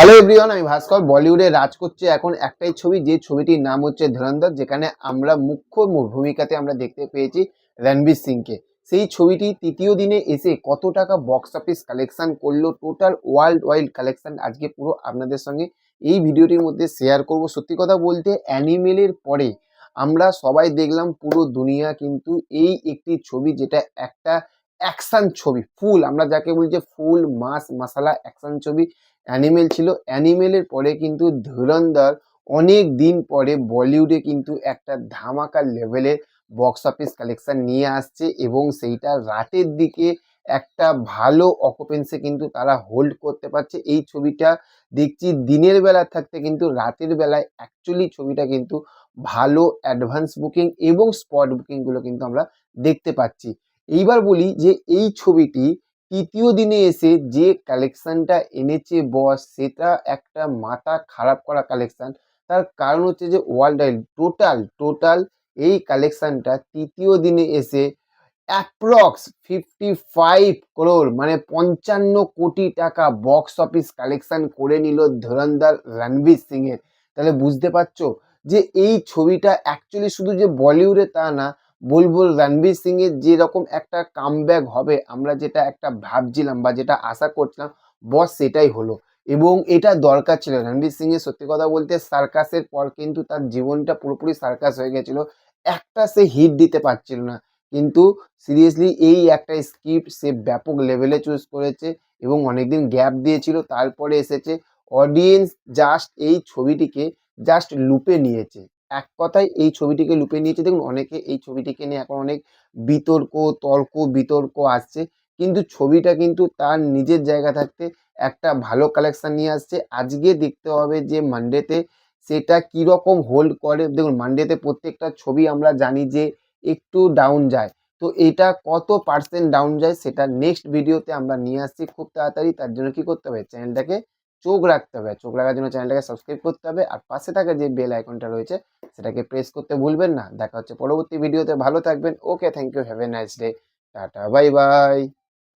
Hello everyone আমি ভাস্কর বলিউডে রাজ করছে এখন একটাই ছবি। যে ছবিটির নাম হচ্ছে ধুরন্ধর, যেখানে আমরা মুখ্য ভূমিকাতে আমরা দেখতে পেয়েছি রণবীর সিংকে। সেই ছবিটি তৃতীয় দিনে এসে কত টাকা বক্স অফিস কালেকশন করল টোটাল ওয়ার্ল্ড ওয়াইড কালেকশন আজকে পুরো আপনাদের সঙ্গে এই ভিডিওটির মধ্যে শেয়ার করব। সত্যি কথা বলতে অ্যানিমেলের পরে আমরা সবাই দেখলাম পুরো দুনিয়া, কিন্তু এই একটি ছবি যেটা একটা অ্যাকশন ছবি, ফুল। আমরা যাকে বলি যে ফুল মাস মশালা, অ্যাকশন ছবি, অ্যানিমেল ছিল। অ্যানিমেলের পরে কিন্তু ধুরন্ধর অনেক দিন পরে বলিউডে কিন্তু একটা ধামাকা লেভেলের বক্স অফিস কালেকশন নিয়ে আসছে এবং সেইটা রাতের দিকে একটা ভালো অকুপেন্সি কিন্তু তারা হোল্ড করতে পারছে। এই ছবিটা দেখছি দিনের বেলা থাকতে কিন্তু রাতের বেলায় অ্যাকচুয়ালি ছবিটা কিন্তু ভালো অ্যাডভান্স বুকিং এবং স্পট বুকিংগুলো কিন্তু আমরা দেখতে পাচ্ছি। এইবার বলি যে এই ছবিটি তৃতীয় দিনে এসে যে কালেকশানটা এনেছে বস, সেটা একটা মাথা খারাপ করা কালেকশান। তার কারণ হচ্ছে যে ওয়ার্ল্ড ওয়াইড টোটাল টোটাল এই কালেকশানটা তৃতীয় দিনে এসে অ্যাপ্রক্স ফিফটি ফাইভ করোড় মানে পঞ্চান্ন কোটি টাকা বক্স অফিস কালেকশান করে নিল ধুরন্ধর রণবীর সিংয়ের। তাহলে বুঝতে পারছ যে এই ছবিটা অ্যাকচুয়ালি শুধু যে বলিউডে তা না বলব রণবীর সিং এর যেরকম একটা কামব্যাক হবে, আমরা যেটা একটা ভাবছিলাম বা যেটা আশা করছিলাম বস সেটাই হলো। এবং এটা দরকার ছিল। রণবীর সিং এর সত্যি কথা বলতে সার্কাসের পর কিন্তু তার জীবনটা পুরোপুরি সার্কাস হয়ে গেছিল। একটা সে হিট দিতে পারছিল না। কিন্তু সিরিয়াসলি এই একটা স্ক্রিপ্ট সে ব্যাপক লেভেলে চুজ করেছে এবং অনেকদিন গ্যাপ দিয়েছিল। তারপরে এসেছে। অডিয়েন্স জাস্ট এই ছবিটিকে জাস্ট লুপে নিয়েছে। এক কথায় এই ছবিটিকে লুপে নিয়েছে। দেখুন, অনেকে এই ছবিটিকে নিয়ে এখন অনেক বিতর্ক, তর্ক, বিতর্ক আসছে। কিন্তু ছবিটা কিন্তু তার নিজের জায়গা থাকতে একটা ভালো কালেকশন নিয়ে আসছে। আজকে দেখতে হবে যে মানডেতে সেটা কীরকম হোল্ড করে। দেখুন মানডেতে প্রত্যেকটা ছবি আমরা জানি যে একটু ডাউন যায়। তো এটা কত পার্সেন্ট ডাউন যায় সেটা নেক্সট ভিডিওতে আমরা নিয়ে আসছি খুব তাড়াতাড়ি। তার জন্য কি করতে হবে? চ্যানেলটাকে চোখ রাখতে হবে। চোখ রাখার জন্য চ্যানেলটাকে সাবস্ক্রাইব করতে হবে আর পাশে থাকা যে বেল আইকনটা রয়েছে, সেটাকে প্রেস করতে ভুলবেন না। দেখা হচ্ছে পরবর্তী ভিডিওতে ভালো থাকবেন। Okay thank you have a nice day tata bye bye